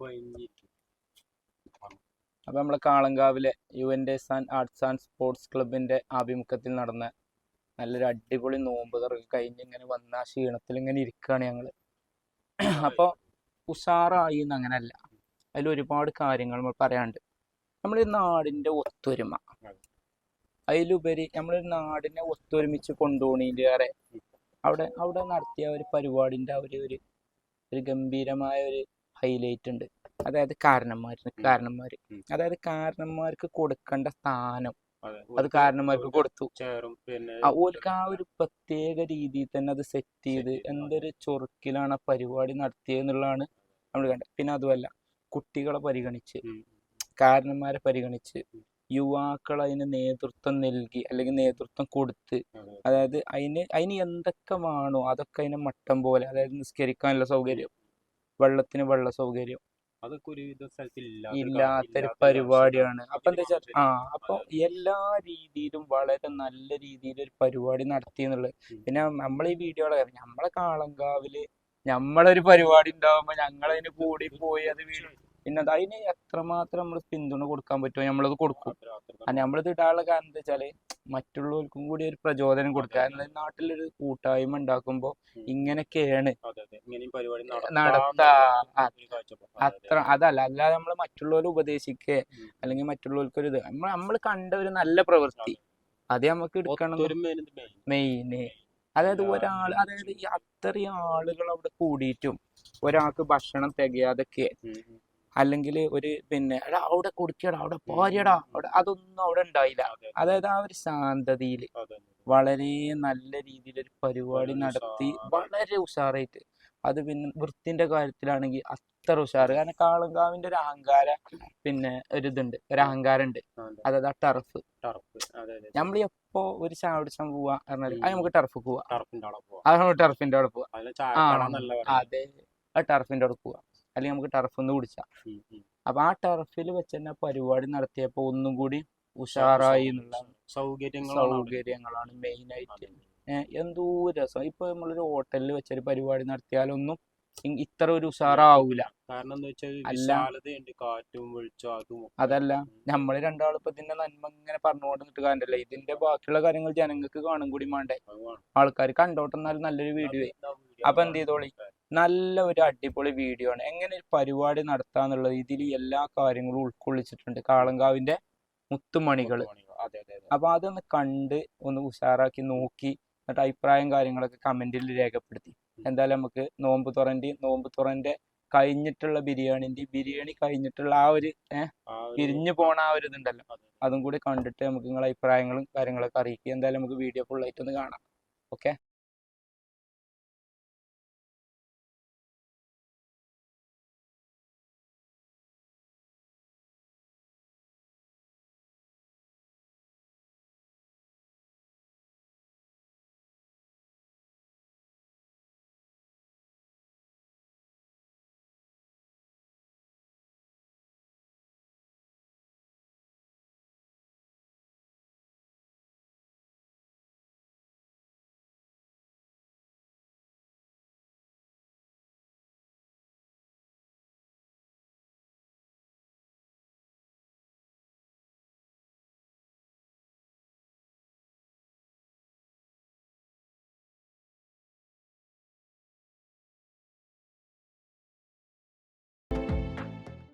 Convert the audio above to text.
കഴിഞ്ഞിരിക്കും അപ്പൊ നമ്മളെ കാളങ്കാവിലെ U N days and arts and sports ക്ലബിന്റെ ആഭിമുഖ്യത്തിൽ നടന്ന നല്ലൊരു അടിപൊളി നോമ്പ് തുറക്ക് കഴിഞ്ഞ് ഇങ്ങനെ വന്ന ക്ഷീണത്തിൽ ഇങ്ങനെ ഇരിക്കുകയാണ് ഞങ്ങൾ അപ്പൊ ഉഷാറായി എന്ന് അങ്ങനല്ല. അതിൽ ഒരുപാട് കാര്യങ്ങൾ നമ്മൾ പറയാണ്ട് നമ്മളൊരു നാടിന്റെ ഒത്തൊരുമ. അതിലുപരി നമ്മളൊരു നാടിനെ ഒത്തൊരുമിച്ച് കൊണ്ടുപോകണേറെ അവിടെ അവിടെ നടത്തിയ ഒരു പരിപാടിന്റെ ആ ഒരു ഒരു ഗംഭീരമായ ഒരു ഹൈലൈറ്റ് ഉണ്ട്. അതായത് കാരണന്മാർ കാരണന്മാര്. അതായത് കാരണന്മാർക്ക് കൊടുക്കേണ്ട സ്ഥാനം. അതെ. കാരണന്മാർക്ക് കൊടുത്തു. ഓർക്ക് ആ ഒരു പ്രത്യേക രീതിയിൽ തന്നെ അത് സെറ്റ് ചെയ്ത് എന്തൊരു ചൊറുക്കിലാണ് ആ പരിപാടി നടത്തിയെന്നുള്ളതാണ് നമ്മൾ കണ്ടത്. പിന്നെ അതുമല്ല കുട്ടികളെ പരിഗണിച്ച്. കാരണന്മാരെ പരിഗണിച്ച് യുവാക്കൾ അതിന് നേതൃത്വം നൽകി അല്ലെങ്കിൽ നേതൃത്വം കൊടുത്ത് അതായത് അതിന് അതിന് എന്തൊക്കെ വേണോ അതൊക്കെ അതിനെ മട്ടം പോലെ അതായത് നിസ്കരിക്കാനുള്ള സൗകര്യം വെള്ളത്തിന് വെള്ള സൗകര്യം. അതൊക്കെ ഒരുവിധ സ്ഥലത്ത് ഇല്ലാത്തൊരു പരിപാടിയാണ്. അപ്പൊ എന്താ വെച്ചാൽ ആ അപ്പൊ എല്ലാ രീതിയിലും വളരെ നല്ല രീതിയിൽ ഒരു പരിപാടി നടത്തി എന്നുള്ളത്. പിന്നെ നമ്മൾ ഈ വീഡിയോ കാര്യം നമ്മളെ കാളങ്കാവിൽ നമ്മളൊരു പരിപാടി ഉണ്ടാവുമ്പോ ഞങ്ങളതിന് കൂടി പോയി അത് വീഴും പിന്നെ അത് അതിന് എത്രമാത്രം നമ്മൾ പിന്തുണ കൊടുക്കാൻ പറ്റുമോ? നമ്മളത് കൊടുക്കും. ആ നമ്മളിത് ഇടാനുള്ള കാരണം എന്താ വെച്ചാൽ മറ്റുള്ളവർക്കും കൂടി ഒരു പ്രചോദനം കൊടുക്കുക കാരണം ഈ നാട്ടിലൊരു കൂട്ടായ്മ ഉണ്ടാക്കുമ്പോ ഉം. ഇങ്ങനെയൊക്കെയാണ് നടത്താ അത്ര അതല്ല. അല്ലാതെ നമ്മൾ മറ്റുള്ളവരെ ഉപദേശിക്കുക അല്ലെങ്കിൽ മറ്റുള്ളവർക്ക് ഒരു ഇത്. നമ്മൾ നമ്മൾ കണ്ട ഒരു നല്ല പ്രവൃത്തി. അത്. നമുക്ക് എടുക്കണം മെയിന്. അതായത് ഒരാൾ അതായത് ഈ അത്രയും ആളുകൾ അവിടെ കൂടിയിട്ടും ഒരാൾക്ക് ഭക്ഷണം തികയാതൊക്കെ. അല്ലെങ്കിൽ ഒരു പിന്നെ എടാ അവിടെ കുടിക്കടാ അവിടെ പോരടാ അവിടെ അതൊന്നും അവിടെ ഉണ്ടായില്ല. അതെ, അതെ. അതായത് ആ ഒരു ശാന്തതയിൽ. വളരെ നല്ല രീതിയിൽ ഒരു പരിപാടി നടത്തി വളരെ ഉഷാറായിട്ട്. അത് പിന്നെ വൃത്തിന്റെ കാര്യത്തിലാണെങ്കിൽ അത്ര ഉഷാറ്. കാരണം കാളങ്കാവിന്റെ ഒരു അഹങ്കാര പിന്നെ ഒരു ഇതുണ്ട്. ഒരു അഹങ്കാരം ഉണ്ട് അതായത് ആ ടർഫ്. നമ്മൾ എപ്പോ ഒരു ചായ കുടിച്ചാൻ പോവാ പറഞ്ഞാൽ അത് നമുക്ക് ടർഫ് പോവാ. ടർഫിന്റെ അവിടെ പോവാം. അത് നമുക്ക് ടർഫിന്റെ അവിടെ പോവാ. അതെ. ആ ടർഫിന്റെ അവിടെ പോവാ. അല്ലെങ്കിൽ നമുക്ക് ടർഫ് ഒന്ന് ഉം. അപ്പൊ ആ ടർഫിൽ വെച്ച് തന്നെ പരിപാടി നടത്തിയപ്പോ ഒന്നും കൂടി ഉഷാറായി എന്നുള്ള സൗകര്യങ്ങളാണ് മെയിൻ ആയിട്ട്. എന്തോ രസം. ഇപ്പൊ നമ്മളൊരു ഹോട്ടലിൽ വെച്ചൊരു പരിപാടി നടത്തിയാലൊന്നും ഇത്ര ഒരു ഉഷാറാവൂല. കാരണം എന്താ വെച്ചാൽ കാറ്റും വെളിച്ചം അതും അതല്ല. നമ്മൾ രണ്ടാളും ഇപ്പൊ ഇതിന്റെ നന്മ ഇങ്ങനെ പറഞ്ഞുകൊണ്ട് നിന്നിട്ട് കാര്യമില്ല ഇതിന്റെ ബാക്കിയുള്ള കാര്യങ്ങൾ ജനങ്ങൾക്ക് കാണും കൂടി വേണ്ടേ. ആൾക്കാർ കണ്ടോട്ടെന്നാലും നല്ലൊരു വീഡിയോ അപ്പൊ എന്ത് ചെയ്തോളി? നല്ല ഒരു അടിപൊളി വീഡിയോ ആണ്. എങ്ങനെ ഒരു പരിപാടി നടത്താന്നുള്ളത് ഇതിൽ എല്ലാ കാര്യങ്ങളും ഉൾക്കൊള്ളിച്ചിട്ടുണ്ട്. കാളങ്കാവിന്റെ മുത്തുമണികൾ. അപ്പൊ അതൊന്ന് കണ്ട് ഒന്ന് ഉഷാറാക്കി നോക്കി എന്നിട്ട് അഭിപ്രായം കാര്യങ്ങളൊക്കെ കമന്റിൽ രേഖപ്പെടുത്തി. എന്തായാലും നമുക്ക് നോമ്പ് തുറന്റെ നോമ്പ് തുറന്റെ കഴിഞ്ഞിട്ടുള്ള ബിരിയാണിന്റെ ബിരിയാണി കഴിഞ്ഞിട്ടുള്ള ആ ഒരു ഏഹ് ആ ഒരു- പിരിഞ്ഞു പോണ ആ ഒരു ഇതുണ്ടല്ലോ. അതും കൂടി കണ്ടിട്ട് നമുക്ക് നിങ്ങളെ അഭിപ്രായങ്ങളും കാര്യങ്ങളൊക്കെ അറിയിക്കുക. എന്തായാലും നമുക്ക് വീഡിയോ ഫുൾ ആയിട്ട് ഒന്ന് കാണാം. ഓക്കെ